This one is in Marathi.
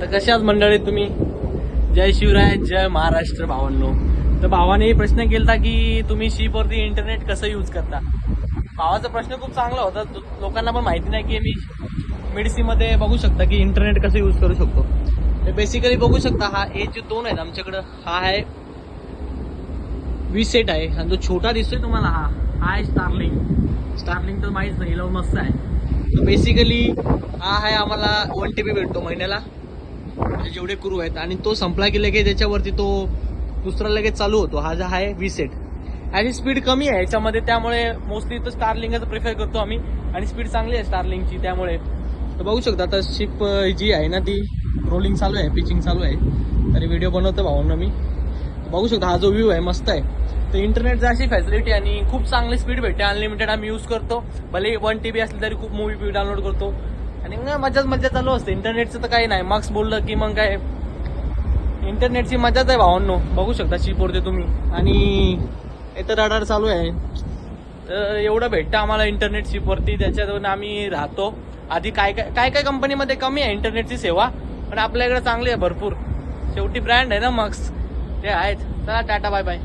तर कशाच मंडळी तुम्ही? जय शिवराय जय महाराष्ट्र भावांनो. तर भावाने प्रश्न केला की तुम्ही शिपवरती इंटरनेट कसं यूज करता? भावाचा प्रश्न खूप चांगला होता. लोकांना पण माहिती नाही की मी मेडिसीमध्ये बघू शकता की इंटरनेट कसं यूज करू शकतो. तर बेसिकली बघू शकता हा हे जे दोन आहेत आमच्याकडं. हा आहे वीस सेट आहे. आणि जो छोटा दिसतोय तुम्हाला. हा हा आहे स्टारलिंग स्टारलिंग तर माहीत नाही मस्त आहे. तर बेसिकली हा आहे आम्हाला वन टी बी भेटतो महिन्याला. म्हणजे जेवढे क्रू आहेत आणि तो संपला की लगेच त्याच्यावरती तो दुसरा लगेच चालू होतो. हा जो आहे वी सेट आणि स्पीड कमी आहे याच्यामध्ये त्यामुळे मोस्टली तर स्टारलिंगच प्रिफर करतो आम्ही. आणि स्पीड चांगली आहे स्टारलिंगची त्यामुळे. तर बघू शकता आता शिप जी आहे ना ती रोलिंग चालू आहे पिचिंग चालू आहे. तरी व्हिडिओ बनवतो भाऊंना मी. बघू शकता हा जो व्ह्यू आहे मस्त आहे. तर इंटरनेट अशी फॅसिलिटी आणि खूप चांगली स्पीड भेटते. अनलिमिटेड आम्ही यूज करतो. भले वन टी बी असली तरी खूप मूवी डाउनलोड करतो. आणि मग मजाच मजा चालू असते. इंटरनेटचं तर काही नाही. मार्क्स बोललं की मग काय? इंटरनेटची मजाच आहे भावांनो. बघू शकता शिपवरती तुम्ही. आणि इथं रडार चालू आहे. तर एवढं भेटतं आम्हाला इंटरनेट शिपवरती त्याच्यातून आम्ही राहतो. आधी काय काय काय काय कंपनीमध्ये कमी आहे इंटरनेटची सेवा? पण आपल्याकडे चांगली आहे भरपूर. शेवटी ब्रँड आहे ना मक्स ते आहेत. चला टाटा बाय बाय